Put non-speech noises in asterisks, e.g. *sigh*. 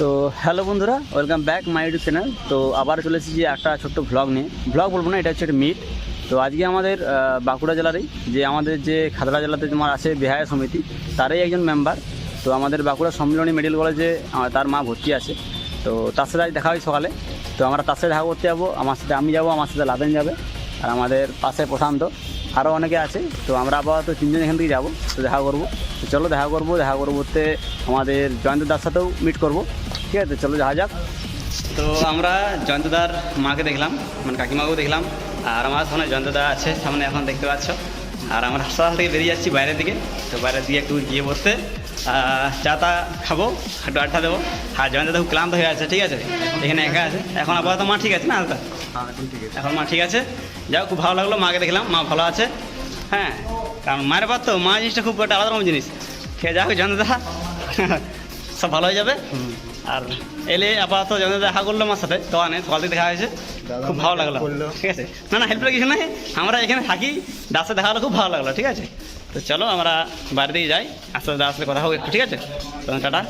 তো হ্যালো বন্ধুরা, welcome back my YouTube channel. তো আবার চলে এসেছি একটা ছোট্ট ভ্লগ নিয়ে। ভ্লগ বলব না, এটা হচ্ছে একটা মিট তো আজকে আমাদের বাঁকুড়া জেলারই যে আমাদের যে খাতড়া জেলাতে তোমার আছে বেহায়া সমিতি, তারই একজন মেম্বার তো আমাদের বাঁকুড়া সম্মিলনী মেডিকেল কলেজে তার মা ভর্তি আছে। তো তার সাথে আজ দেখা হয় সকালে। তো আমরা তার সাথে দেখা করতে যাব। আমার সাথে আমি যাব, আমার সাথে লাদেন যাবে। আর আমাদের পাশে প্রশান্ত। আরও অনেকে আছে, তো আমরা আপাতত তিনজন এখান থেকে যাব, তো দেখা করব। তো চলো দেখা করব দেখা করব বলতে আমাদের জয়ন্ত দার সাথেও মিট করব। ঠিক আছে, চলো যাওয়া যাক। তো আমরা জয়ন্তদার মাকে দেখলাম মানে কাকিমাকেও দেখলাম, আর আমার সামনে জয়ন্তদা আছে, সামনে এখন দেখতে পাচ্ছ। আর আমরা হাসপাতাল থেকে বেরিয়ে যাচ্ছি বাইরের দিকে, তো বাইরের দিকে একটু গিয়ে বসতে চা তা খাব, একটু আড্ডা দেবো। আর জয়ন্তদা খুব ক্লান্ত হয়ে আছে, ঠিক আছে? এখানে একা আছে। এখন আপাতত মা ঠিক আছে না হালকা এখন মা ঠিক আছে? যাও খুব ভালো লাগল মাকে দেখলাম মা ভালো আছে। হ্যাঁ কারণ মায়ের পার তো মা জিনিসটা খুব একটা আলাদা রকম জিনিস। খেয়ে যাও জয়ন্তদা *laughs* সব ভালো হয়ে যাবে। আর এলে আপাতত জয়ন্ত দেখা করল আমার সাথে তো আনে সকাল থেকে দেখা হয়েছে। খুব ভালো লাগল। ঠিক আছে। না না হেল্পের কিছু নাই। আমরা এখানে থাকি দার সাথে দেখা হলো খুব ভালো লাগল ঠিক আছে? তো চলো আমরা বাইরে দিকে যাই। আস্তে আস্তে কথা হোক একটু ঠিক আছে? তো টাটা।